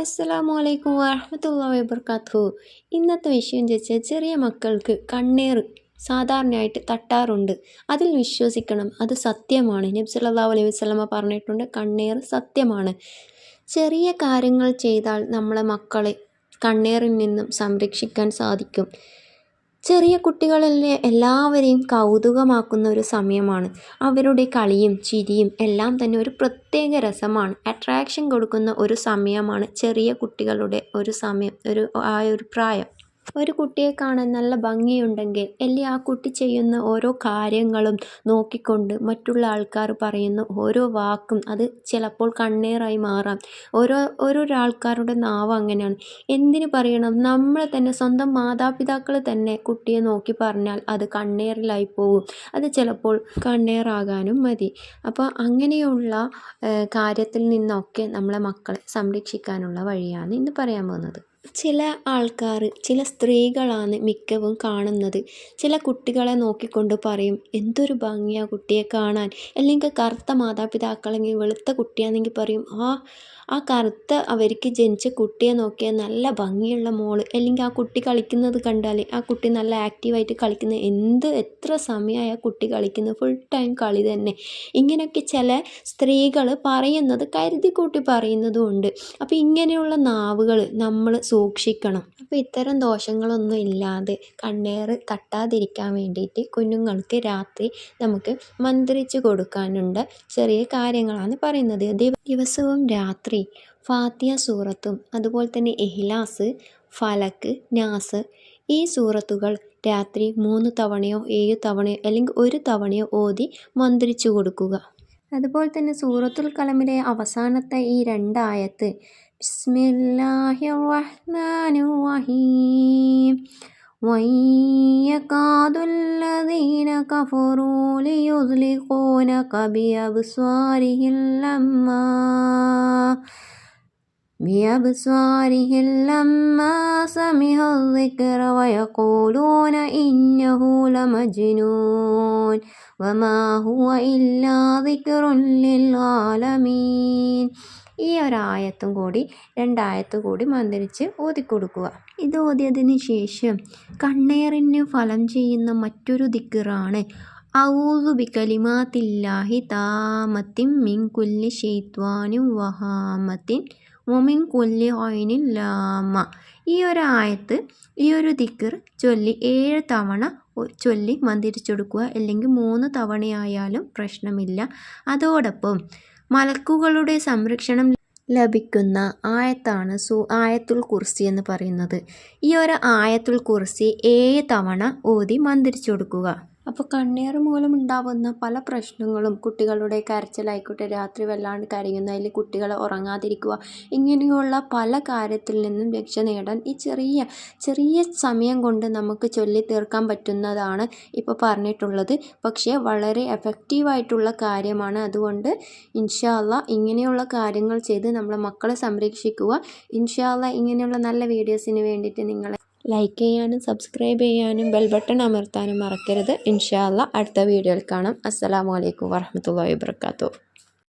അസ്സലാമു അലൈക്കും വറഹമത്തല്ലാ വബർക്കാത്തു. ഇന്നത്തെ വിഷയം എന്ന് വെച്ചാൽ ചെറിയ മക്കൾക്ക് കണ്ണീർ സാധാരണയായിട്ട് തട്ടാറുണ്ട്. അതിൽ വിശ്വസിക്കണം അത് സത്യമാണ്. നബി അലൈഹി വസല്ലമ പറഞ്ഞിട്ടുണ്ട് കണ്ണീർ സത്യമാണ്. ചെറിയ കാര്യങ്ങൾ ചെയ്താൽ നമ്മളെ മക്കളെ കണ്ണീറിൽ നിന്നും സംരക്ഷിക്കാൻ സാധിക്കും. ചെറിയ കുട്ടികളിലെ എല്ലാവരെയും കൗതുകമാക്കുന്ന ഒരു സമയമാണ്. അവരുടെ കളിയും ചിരിയും എല്ലാം തന്നെ ഒരു പ്രത്യേക രസമാണ്. അട്രാക്ഷൻ കൊടുക്കുന്ന ഒരു സമയമാണ് ചെറിയ കുട്ടികളുടെ ഒരു സമയം ഒരു ആ ഒരു പ്രായം. ഒരു കുട്ടിയെ കാണാൻ നല്ല ഭംഗിയുണ്ടെങ്കിൽ അല്ലെങ്കിൽ ആ കുട്ടി ചെയ്യുന്ന ഓരോ കാര്യങ്ങളും നോക്കിക്കൊണ്ട് മറ്റുള്ള ആൾക്കാർ പറയുന്ന ഓരോ വാക്കും അത് ചിലപ്പോൾ കണ്ണീറായി മാറാം. ഓരോ ഓരോരോ ആൾക്കാരുടെ നാവ് അങ്ങനെയാണ്. എന്തിന് പറയണം? നമ്മൾ തന്നെ സ്വന്തം മാതാപിതാക്കൾ തന്നെ കുട്ടിയെ നോക്കി പറഞ്ഞാൽ അത് കണ്ണീറിലായി പോകും അത് ചിലപ്പോൾ കണ്ണീറാകാനും മതി. അപ്പോൾ അങ്ങനെയുള്ള കാര്യത്തിൽ നിന്നൊക്കെ നമ്മളെ മക്കളെ സംരക്ഷിക്കാനുള്ള വഴിയാണ് ഇന്ന് പറയാൻ പോകുന്നത്. ചില ആൾക്കാർ ചില സ്ത്രീകളാണ് മിക്കവും കാണുന്നത്. ചില കുട്ടികളെ നോക്കിക്കൊണ്ട് പറയും എന്തൊരു ഭംഗിയാണ് കുട്ടിയെ കാണാൻ. അല്ലെങ്കിൽ കറുത്ത മാതാപിതാക്കളെങ്കിൽ വെളുത്ത കുട്ടിയാണെങ്കിൽ പറയും ആ ആ കറുത്ത അവർക്ക് ജനിച്ച കുട്ടിയെ നോക്കിയാൽ നല്ല ഭംഗിയുള്ള മോൾ. അല്ലെങ്കിൽ ആ കുട്ടി കളിക്കുന്നത് കണ്ടാൽ ആ കുട്ടി നല്ല ആക്റ്റീവായിട്ട് കളിക്കുന്ന എന്ത് എത്ര സമയമായ കുട്ടി കളിക്കുന്നത് ഫുൾ ടൈം കളി തന്നെ. ഇങ്ങനെയൊക്കെ ചില സ്ത്രീകൾ പറയുന്നത് കരുതി കൂട്ടി പറയുന്നതും ഉണ്ട്. അപ്പോൾ ഇങ്ങനെയുള്ള നാവുകൾ നമ്മൾ സൂക്ഷിക്കണം. അപ്പോൾ ഇത്തരം ദോഷങ്ങളൊന്നും ഇല്ലാതെ കണ്ണേർ തട്ടാതിരിക്കാൻ വേണ്ടിയിട്ട് കുഞ്ഞുങ്ങൾക്ക് രാത്രി നമുക്ക് മന്ത്രിച്ച് കൊടുക്കാനുണ്ട്. ചെറിയ കാര്യങ്ങളാണ് പറയുന്നത്. ദിവസവും രാത്രി ഫാത്തിയ സൂറത്തും അതുപോലെ തന്നെ എഹ്ലാസ് ഫലക്ക് നാസ് ഈ സൂറത്തുകൾ രാത്രി മൂന്ന് തവണയോ ഏഴ് തവണയോ അല്ലെങ്കിൽ ഒരു തവണയോ ഓതി മന്ത്രിച്ചു കൊടുക്കുക. അതുപോലെ തന്നെ സൂറത്തുൽ കലമിലെ അവസാനത്തെ ഈ രണ്ടായത്ത് بسم الله الرحمن الرحيم. وإن يكاد الذين كفروا ليزلقونك بأبصارهم لما بأبصارهم لما سمعوا الذكر ويقولون إنه لمجنون وما هو إلا ذكر للعالمين. ഈ ഒരായത്തും കൂടി രണ്ടായത്തും കൂടി മന്ത്രിച്ച് ഓതിക്കൊടുക്കുക. ഇത് ഓതിയതിന് ശേഷം കണ്ണേറിന് ഫലം ചെയ്യുന്ന മറ്റൊരു ദിക്കറാണ് ഔദു ബിക്കലിമാത്തില്ലാഹി താമത്തിൻ മിൻ ഷെയ്ത്വാനും വഹാമത്തിൻ ഒമിൻ കൊല്ലി ഐനിൻ ലാമ. ഈ ഒരു ആയത്ത് ഈ ഒരു ദിക്കർ ചൊല്ലി ഏഴ് തവണ ചൊല്ലി മന്ദിരിച്ചെടുക്കുക അല്ലെങ്കിൽ മൂന്ന് തവണയായാലും പ്രശ്നമില്ല. അതോടൊപ്പം മലക്കുകളുടെ സംരക്ഷണം ലഭിക്കുന്ന ആയത്താണ് സു ആയത്തുൽ കുർസി എന്ന് പറയുന്നത്. ഈ ഒരു ആയത്തുൽ കുർസി ഏഴ് തവണ ഓതി മന്ത്രിച്ചു കൊടുക്കുക. അപ്പോൾ കണ്ണീർ മൂലം ഉണ്ടാവുന്ന പല പ്രശ്നങ്ങളും കുട്ടികളുടെ കരച്ചിലായിക്കോട്ടെ രാത്രി വല്ലാണ്ട് കരയുന്നതിൽ കുട്ടികളെ ഉറങ്ങാതിരിക്കുക ഇങ്ങനെയുള്ള പല കാര്യത്തിൽ നിന്നും രക്ഷ നേടാൻ ഈ ചെറിയ ചെറിയ സമയം കൊണ്ട് നമുക്ക് ചൊല്ലി തീർക്കാൻ പറ്റുന്നതാണ് ഇപ്പോൾ പറഞ്ഞിട്ടുള്ളത്. പക്ഷേ വളരെ എഫക്റ്റീവായിട്ടുള്ള കാര്യമാണ്. അതുകൊണ്ട് ഇൻഷാല്ല ഇങ്ങനെയുള്ള കാര്യങ്ങൾ ചെയ്ത് നമ്മളെ മക്കളെ സംരക്ഷിക്കുക. ഇൻഷാല്ല ഇങ്ങനെയുള്ള നല്ല വീഡിയോസിന് വേണ്ടിയിട്ട് നിങ്ങളെ ലൈക്ക് ചെയ്യാനും സബ്സ്ക്രൈബ് ചെയ്യാനും ബെൽ ബട്ടൺ അമർത്താനും മറക്കരുത്. ഇൻഷാല്ല അടുത്ത വീഡിയോയിൽ കാണാം. അസ്സലാമു അലൈക്കും വറഹമത്തല്ലാ വാബർക്കാത്തു